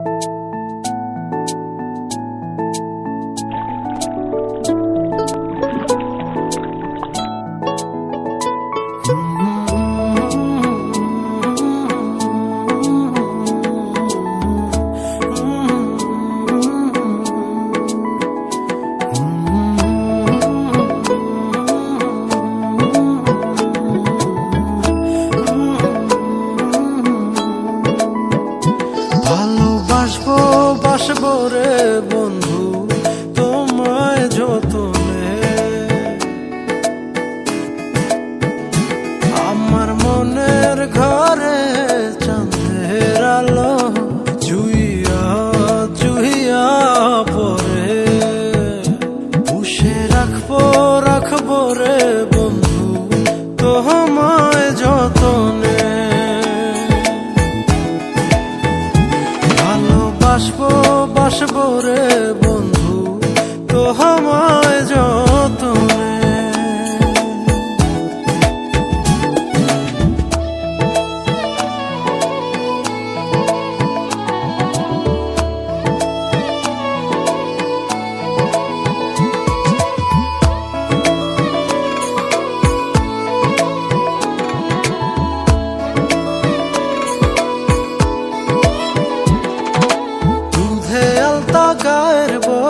ভালোবাসবো বাসবো রে বন্ধু, তোমায় যতনে। আমার মনের ঘরে চাঁদের আলো জুইয়া জুইয়া পরে পুষে রাখব রাখব রে বন্ধু, তোমায় যতনে। ভালোবাসবো বাসবো রে বন্ধু তো আমায়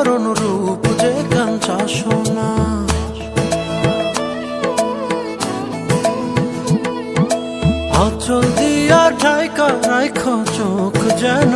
বরণ রূপ যে কাঞ্চা সোনা। আচল দিয়া ঠাইকা রাইখ চোখ যেন